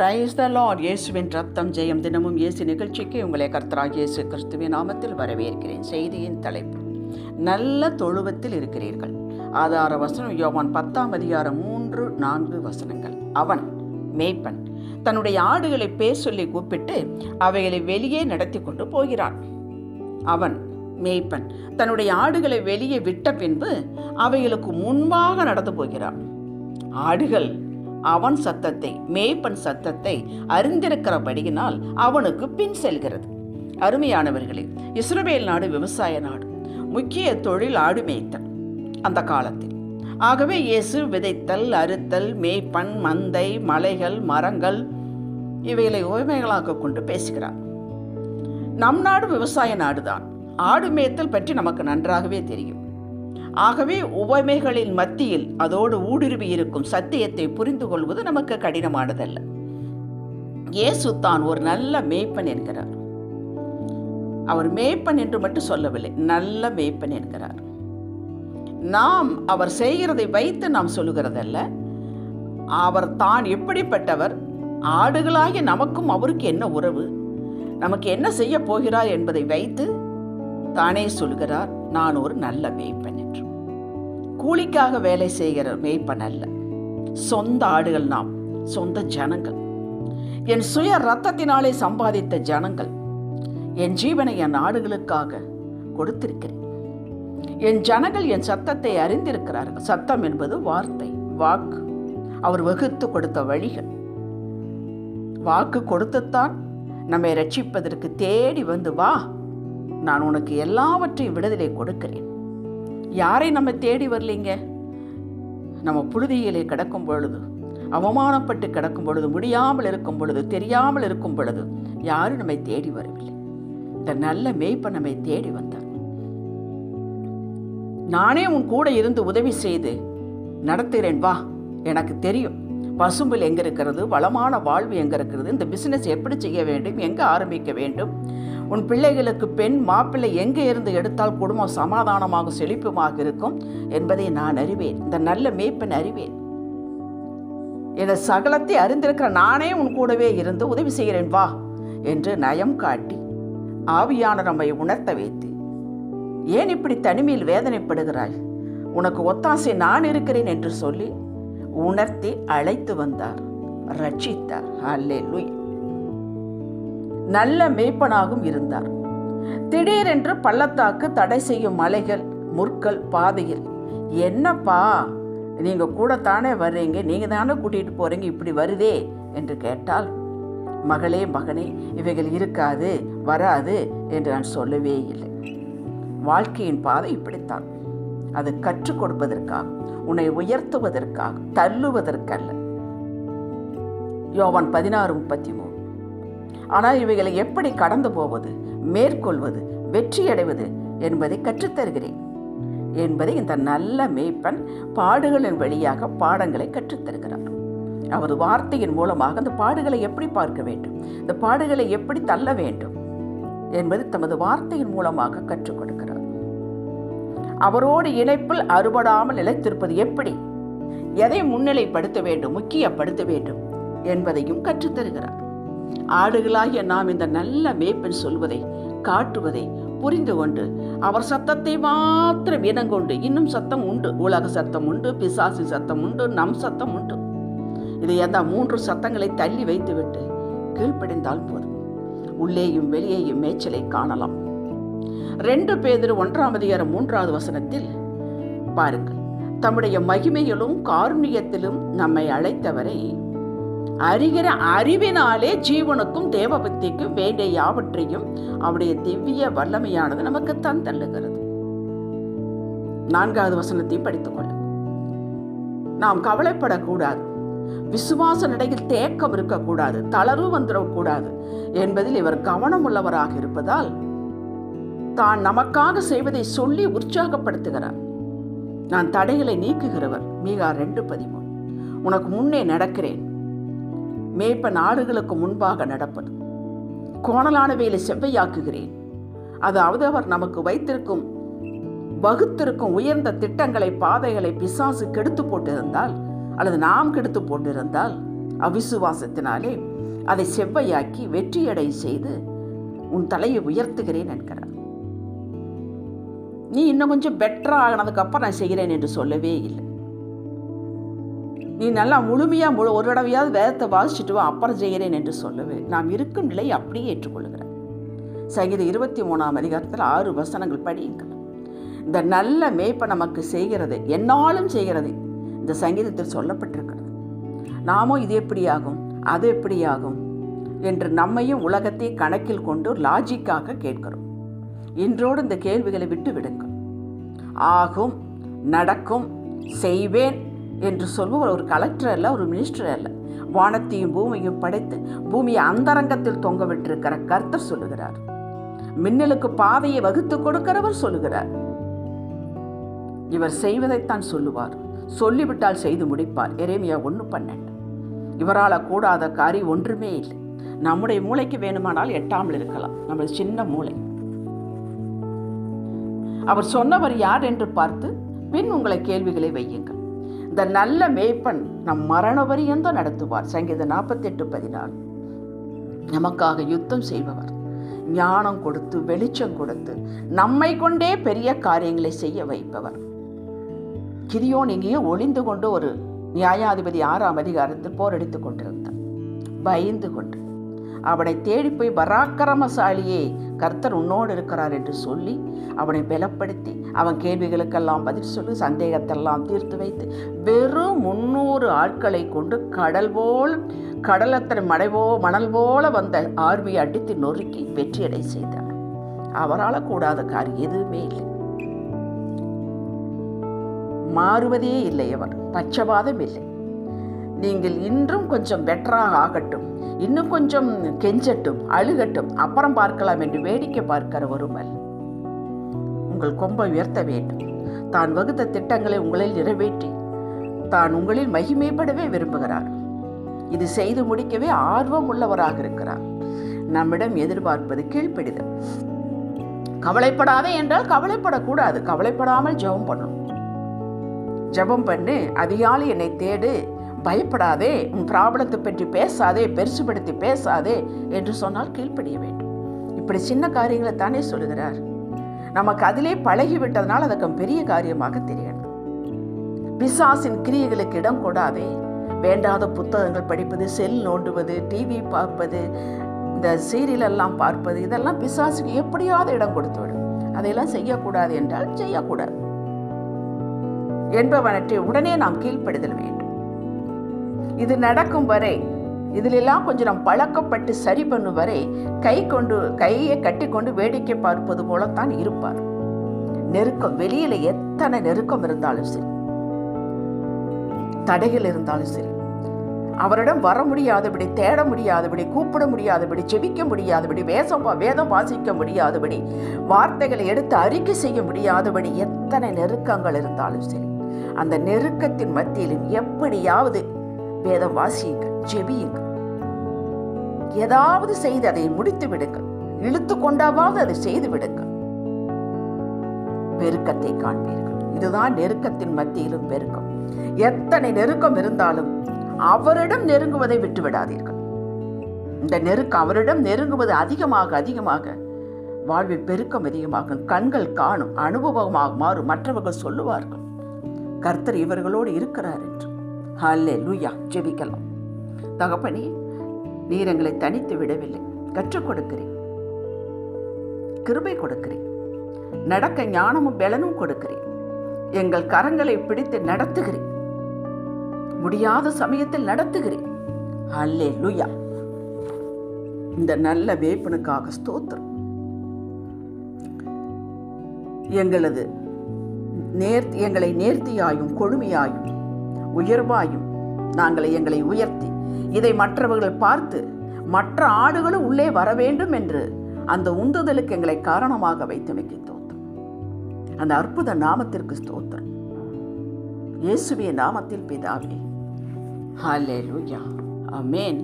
Praise the Lord இயேசுவின் ரத்தம் ஜெயம் தினமும் இயேசு நிகழ்ச்சிக்கு உங்களை கர்த்தராக இயேசு கிறிஸ்துவின் நாமத்தில் வரவேற்கிறேன். செய்தியின் தலைப்பு நல்ல தொழுவத்தில் இருக்கிறீர்கள். ஆதார வசனம் யோவான் பத்தாம் அதிகாரம் மூன்று நான்கு வசனங்கள். அவன் மேய்ப்பன் தன்னுடைய ஆடுகளை பேர் சொல்லி கூப்பிட்டு அவைகளை வெளியே நடத்தி கொண்டு போகிறான். அவன் மேய்ப்பன் தன்னுடைய ஆடுகளை வெளியே விட்ட பின்பு அவைகளுக்கு முன்பாக நடந்து போகிறான். ஆடுகள் அவன் சத்தத்தை மேய்ப்பன் சத்தத்தை அறிந்திருக்கிறபடியினால் அவனுக்கு பின் செல்கிறது. அருமையானவர்களே இஸ்ரவேல் நாடு விவசாய நாடு. முக்கிய தொழில் ஆடு மேய்த்தல் அந்த காலத்தில். ஆகவே இயேசு விதைத்தல் அறுத்தல் மேய்ப்பன் மந்தை மலைகள் மரங்கள் இவைகளை உரிமைகளாக கொண்டு பேசுகிறார். நம் நாடு விவசாய நாடுதான். ஆடு மேய்த்தல் பற்றி நமக்கு நன்றாகவே தெரியும். ஆகவே உவமைகளின் மத்தியில் அதோடு ஊடுருவி இருக்கும் சத்தியத்தை புரிந்து கொள்வது நமக்கு கடினமானதல்ல. இயேசு தான் ஒரு நல்ல மேய்ப்பன் என்கிறார். அவர் மேய்ப்பன் என்று மட்டும் சொல்லவில்லை நல்ல மேய்ப்பன் என்கிறார். நாம் அவர் செய்கிறதை வைத்து நாம் சொல்லுகிறதல்ல அவர் தான் எப்படிப்பட்டவர் ஆடுகளாகிய நமக்கும் அவருக்கு என்ன உறவு நமக்கு என்ன செய்ய போகிறார் என்பதை வைத்து தானே சொல்கிறார் நான் ஒரு நல்ல மேய்ப்பன் என்று. கூலிக்காக வேலை செய்கிற மேய்ப்பன் அல்ல. சொந்த ஆடுகள் நாம் சொந்த ஜனங்கள். என் சுய ரத்தத்தினாலே சம்பாதித்த ஜனங்கள். என் ஜீவனை என் ஆடுகளுக்காக கொடுத்திருக்கிறேன். என் ஜனங்கள் என் சத்தத்தை அறிந்திருக்கிறார்கள். சத்தம் என்பது வார்த்தை வாக்கு. அவர் வகுத்து கொடுத்த வழிகள். வாக்கு கொடுத்துத்தான் நம்மை ரட்சிப்பதற்கு தேடி வந்து வா. நான் உனக்கு எல்லாவற்றையும் விடுதலை கொடுக்கிறேன். யாரை நம்ம தேடி வரலீங்க? நம்ம புழுதியிலே கிடக்கும் பொழுது அவமானப்பட்டு கிடக்கும் பொழுது முடியாமல் இருக்கும் பொழுது தெரியாமல் இருக்கும் பொழுது யாரும் நம்மை தேடி வரவில்லை. இந்த நல்ல மேய்ப்ப நம்மை தேடி வந்தார் நானே உன் கூட இருந்து உதவி செய்து நடத்துகிறேன் வா எனக்கு தெரியும். பசும்பில் எங்கே இருக்கிறது? வளமான வாழ்வு எங்கே இருக்கிறது? இந்த பிஸ்னஸ் எப்படி செய்ய வேண்டும்? எங்கே ஆரம்பிக்க வேண்டும்? உன் பிள்ளைகளுக்கு பெண் மாப்பிள்ளை எங்கே இருந்து எடுத்தால் குடும்பம் சமாதானமாக செழிப்புமாக இருக்கும் என்பதை நான் அறிவேன். இந்த நல்ல மேய்ப்பன் அறிவேன். என சகலத்தை அறிந்திருக்கிற நானே உன் கூடவே இருந்து உதவி செய்கிறேன். வா என்று நயம் காட்டி ஆவியான நம்மை உணர்த்த வைத்து ஏன் இப்படி தனிமையில் வேதனைப்படுகிறாய்? உனக்கு ஒத்தாசை நான் இருக்கிறேன் என்று சொல்லி உணர்த்தி அழைத்து வந்தார். ரட்சித்தார். அல்லே நல்ல மேய்ப்பனாகவும் இருந்தார். திடீரென்று பள்ளத்தாக்கு தடை செய்யும் மலைகள் முற்கள் பாதையில் என்னப்பா நீங்க கூட தானே வர்றீங்க? நீங்க தானே கூட்டிட்டு போறீங்க? இப்படி வருதே என்று கேட்டால் மகளே மகனே இவைகள் இருக்காது வராது என்று நான் சொல்லவே இல்லை. வாழ்க்கையின் பாதை இப்படித்தான். அது கற்றுக் கொடுப்பதற்காக உன்னை உயர்த்துவதற்காக தள்ளுவதற்கல்ல. யோவான் பதினாறு முப்பத்தி மூணு ஆனால் இவைகளை எப்படி கடந்து போவது மேற்கொள்வது வெற்றியடைவது என்பதை கற்றுத்தருகிறேன். என்பதை இந்த நல்ல மேய்ப்பன் பாடுகளின் வழியாக பாடங்களை கற்றுத்தருகிறார். அவர் வார்த்தையின் மூலமாக அந்த பாடுகளை எப்படி பார்க்க வேண்டும் இந்த பாடுகளை எப்படி தள்ள வேண்டும் என்பது தமது வார்த்தையின் மூலமாக கற்றுக் கொடுக்கிறார். அவரோடு இணைப்பில் அறுபடாமல் நிலைத்திருப்பது எப்படி? எதை முன்னிலைப்படுத்த வேண்டும் முக்கியப்படுத்த வேண்டும் என்பதையும் கற்றுத்தருகிறார் ஆடுகளாகிய நாம் இந்த நல்ல மேய்ப்பன் சொல்வதை காட்டுவதை புரிந்து கொண்டு அவர் சத்தத்தை மாத்திரம் இனங்கொண்டு இன்னும் சத்தம் உண்டு உலக சத்தம் உண்டு பிசாசி சத்தம் உண்டு நம் சத்தம் உண்டு. இதை அந்த மூன்று சத்தங்களை தள்ளி வைத்துவிட்டு கீழ்ப்படிந்தால் போதும். உள்ளேயும் வெளியேயும் மேய்ச்சலை காணலாம். ரெண்டு பேதர் ஒன்றாம் அதிகாரம் மூன்றாவது வசனத்தில் பாருங்கள். தம்முடைய மகிமையிலும் காருண்யத்திலும் நம்மை அழைத்தவரை அறிகிற அறிவினாலே ஜீவனுக்கும் தேவபக்திக்கும் வேண்டிய யாவற்றையும் அவருடைய திவ்ய வல்லமையானது நமக்கு தந்தள்ளுகிறது. நான்காவது வசனத்தையும் படித்துக்கொள்ள நாம் கவலைப்படக்கூடாது விசுவாச நடையில் தேக்கம் இருக்கக்கூடாது தளர்வு வந்துடக்கூடாது என்பதில் இவர் கவனம் உள்ளவராக இருப்பதால் தான் நமக்காக செய்வதை சொல்லி உற்சாகப்படுத்துகிறார். நான் தடைகளை நீக்குகிறவர் மீகா ரெண்டு பதிமூணு. உனக்கு முன்னே நடக்கிறேன். மேய்ப்ப நாடுகளுக்கு முன்பாக நடப்பது. கோணலானவையில செவ்வையாக்குகிறேன். அதாவது அவர் நமக்கு வைத்திருக்கும் வகுத்திருக்கும் உயர்ந்த திட்டங்களை பாதைகளை பிசாசு கெடுத்து போட்டிருந்தால் அல்லது நாம் கெடுத்து போட்டிருந்தால் அவிசுவாசத்தினாலே அதை செவ்வையாக்கி வெற்றியடை செய்து உன் தலையை உயர்த்துகிறேன் என்கிறார். நீ இன்னும் கொஞ்சம் பெட்டராக ஆனதுக்கப்புறம் நான் செய்கிறேன் என்று சொல்லவே இல்லை. நீ நல்லா முழுமையாக முழு ஒரு தடவையாவது வேதத்தை வாசிச்சுட்டு வா அப்புறம் செய்கிறேன் என்று சொல்லவே. நாம் இருக்கும் நிலையை அப்படியே ஏற்றுக்கொள்கிறேன் சங்கீதம் இருபத்தி மூணாம் அதிகாரத்தில் ஆறு வசனங்கள் படியுங்கள். இந்த நல்ல மேய்ப்பை நமக்கு செய்கிறது என்னாலும் செய்கிறது. இந்த சங்கீதத்தில் சொல்லப்பட்டிருக்கிறது நாமும் இது எப்படி ஆகும் அது எப்படி ஆகும்? என்று நம்மையும் உலகத்தை கணக்கில் கொண்டு லாஜிக்காக கேட்கிறோம். இன்றோடு இந்த கேள்விகளை விட்டு விடுங்கள். ஆகும் நடக்கும் செய்வேன் என்று சொல்பவர் ஒரு கலெக்டர் அல்ல ஒரு மினிஸ்டர் அல்ல. வானத்தையும் பூமியும் படைத்து பூமியை அந்தரங்கத்தில் தொங்க விட்டிருக்கிற கர்த்தர் சொல்லுகிறார். மின்னலுக்கு பாதையை வகுத்து கொடுக்கிறவர் சொல்லுகிறார். இவர் செய்வதைத்தான் சொல்லுவார். சொல்லிவிட்டால் செய்து முடிப்பார். எரேமியா ஒன்று பன்னெண்டு. இவரால் கூடாத காரி ஒன்றுமே இல்லை. நம்முடைய மூளைக்கு வேணுமானால் எட்டாமல் இருக்கலாம். நம்ம சின்ன மூளை. அவர் சொன்னவர் யார் என்று பார்த்து பின் உங்களை கேள்விகளை வையுங்கள். இந்த நல்ல மேய்ப்பன் நம் மரண வரியந்தம் நடத்துவார். சங்கீத நாற்பத்தெட்டு பதினாலு. நமக்காக யுத்தம் செய்பவர். ஞானம் கொடுத்து வெளிச்சம் கொடுத்து நம்மை கொண்டே பெரிய காரியங்களை செய்ய வைப்பவர். கிரியோன் இங்கேயே ஒளிந்து கொண்டு ஒரு நியாயாதிபதி ஆறாம் அதிகாரத்தில் போரடித்துக் கொண்டிருந்தான். பயந்து கொண்டு. அவனை தேடி போய் பராக்கிரமசாலியே கர்த்தர் உன்னோடு இருக்கிறார் என்று சொல்லி அவனை பலப்படுத்தி அவன் கேள்விகளுக்கெல்லாம் பதில் சொல்லி சந்தேகத்தெல்லாம் தீர்த்து வைத்து வெறும் முன்னூறு ஆட்களை கொண்டு கடல் போல் கடலத்தனை மடைவோ மணல் போல வந்த ஆர்மியை அடித்து நொறுக்கி வெற்றியடை செய்தார். அவரால் கூடாத காரியம் எதுவுமே இல்லை. மாறுவதே இல்லை அவர். பட்சபாதம் இல்லை. நீங்கள் இன்றும் கொஞ்சம் பெட்டராக ஆகட்டும். இன்னும் கொஞ்சம் கெஞ்சட்டும் அழுகட்டும். அப்புறம் பார்க்கலாம் என்று வேடிக்கை பார்க்கிற ஒருமல் உங்கள் கொம்பை உயர்த்த வேண்டும். தான் வகுத்த திட்டங்களை உங்களில் நிறைவேற்றி தான் உங்களில் மகிமைப்படவே விரும்புகிறார். இது செய்து முடிக்கவே ஆர்வம் உள்ளவராக இருக்கிறார். நம்மிடம் எதிர்பார்ப்பது கீழ்ப்பிடிதம் கவலைப்படாதே என்றால் கவலைப்படக்கூடாது. கவலைப்படாமல் ஜெபம் பண்ணும். ஜெபம் பண்ணு அதிகாலை என்னை தேடு. பயப்படாதே உன் ப்ராப்ளத்தை பற்றி பேசாதே பெருசுபடுத்தி பேசாதே என்று சொன்னால் கீழ்ப்படிய வேண்டும். இப்படி சின்ன காரியங்களை தானே சொல்லுகிறார். நமக்கு அதிலே பழகி விட்டதனால் அதுக்கு பெரிய காரியமாக தெரிகிறது பிசாசின் கிரியைகளுக்கு இடம் கொடாதே. வேண்டாத புத்தகங்கள் படிப்பது செல் நோண்டுவது டிவி பார்ப்பது இந்த சீரியல் எல்லாம் பார்ப்பது இதெல்லாம் பிசாசுக்கு எப்படியாவது இடம் கொடுத்து விடும். அதையெல்லாம் செய்யக்கூடாது என்றால் செய்யக்கூடாது. என்பவனற்றை உடனே நாம் கீழ்ப்படுதல் வேண்டும். இது நடக்கும் வரை இதிலெல்லாம் கொஞ்சம் நாம் பழக்கப்பட்டு சரி பண்ணும் வரை கை கொண்டு கையை கட்டிக்கொண்டு வேடிக்கை பார்ப்பது போலத்தான் இருப்பார். நெருக்கம் வெளியில எத்தனை நெருக்கம் இருந்தாலும் சரி தடைகள் இருந்தாலும் சரி அவரிடம் வர முடியாதபடி தேட முடியாதபடி கூப்பிட முடியாதபடி செபிக்க முடியாதபடி வேசம் வேதம் வாசிக்க முடியாதபடி வார்த்தைகளை எடுத்து அறிக்கை செய்ய முடியாதபடி எத்தனை நெருக்கங்கள் இருந்தாலும் சரி அந்த நெருக்கத்தின் மத்தியிலும் எப்படியாவது வேதம் வாசியுங்கள் ஜெபியுங்கள். ஏதாவது செய்து அதை முடித்து விடுங்கள். இழுத்து கொண்டாவது அதை செய்து விடுங்கள். பெருக்கத்தை காண்பீர்கள். இதுதான் நெருக்கத்தின் மத்தியிலும் பெருக்கம். எத்தனை நெருக்கம் இருந்தாலும் அவரிடம் நெருங்குவதை விட்டு விடாதீர்கள். இந்த நெருக்கம் அவரிடம் நெருங்குவது அதிகமாக அதிகமாக வாழ்வில் பெருக்கம் அதிகமாகும். கண்கள் காணும் அனுபவமாக மாறும். மற்றவர்கள் சொல்லுவார்கள் கர்த்தர் இவர்களோடு இருக்கிறார் என்று. ஹல்லே லூயா ஜெபிக்கலாம். தகப்பனே நீர் எங்களை தனித்து விடவில்லை. கற்றுக் கொடுக்கிறேன். கிருபை கொடுக்கிறேன். நடக்க ஞானமும் பலனும் கொடுக்கிறேன். எங்கள் கரங்களை பிடித்து நடத்துகிறேன். முடியாத சமயத்தில் நடத்துகிறேன். அல்லே லுயா இந்த நல்ல வேப்பனுக்காக ஸ்தோத்திரம். எங்களது நேர் எங்களை நேர்த்தியாயும் கொடுமையாயும் உயர்வாயும் நாங்கள் எங்களை உயர்த்தி. இதை மற்றவர்கள் பார்த்து மற்ற ஆடுகளும் உள்ளே வர வேண்டும் என்று அந்த உந்துதலுக்கு எங்களை காரணமாக வைத்தமைக்கு ஸ்தோத்திரம். அந்த அற்புத நாமத்திற்கு ஸ்தோத்திரம். இயேசுவிய நாமத்தில் பிதாவே ஹalleluya. ஆமென்